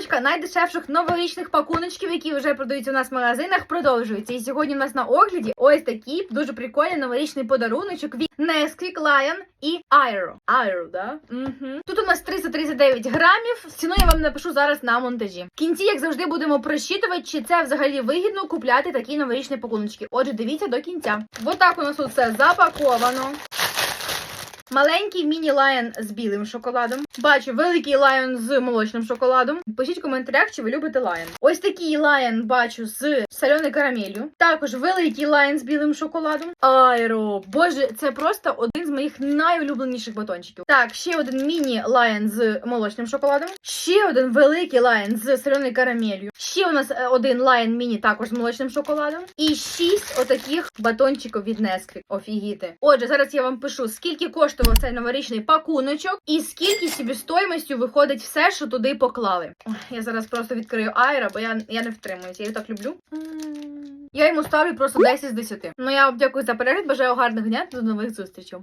Гоночка найдешевших новорічних пакуночків, які вже продаються у нас в магазинах, продовжується. І сьогодні у нас на огляді ось такі дуже прикольний новорічний подаруночок від Nesquik, Lion і Aero. Aero, да? Угу. Тут у нас 339 грамів. Ціну я вам напишу зараз на монтажі. В кінці, як завжди, будемо просчитувати, чи це взагалі вигідно купляти такі новорічні пакуночки. Отже, дивіться до кінця. Отак у нас усе запаковано. Маленький міні-лайон з білим шоколадом. Бачу великий лайон з молочним шоколадом. Пишіть в коментарях, чи ви любите лайон. Ось такий лайон бачу з соленою карамелью. Також великий лайон з білим шоколадом. Айро, боже, це просто один з моїх найулюбленіших батончиків. Так, ще один міні-лайон з молочним шоколадом. Ще один великий лайон з соленою карамелью. Ще у нас е, один лайон міні також з молочним шоколадом. І шість отаких батончиків від Nesquik. Офігіти. Отже, зараз я вам пишу, скільки коштував цей новорічний пакуночок, і скільки собі стоїмостю виходить все, що туди поклали. Ой, я зараз просто відкрию Айра, бо я, я не втримуюся. Я її так люблю. Я йому ставлю просто 10 з 10. Ну я вам дякую за перегляд. Бажаю гарних дня. До нових зустрічей.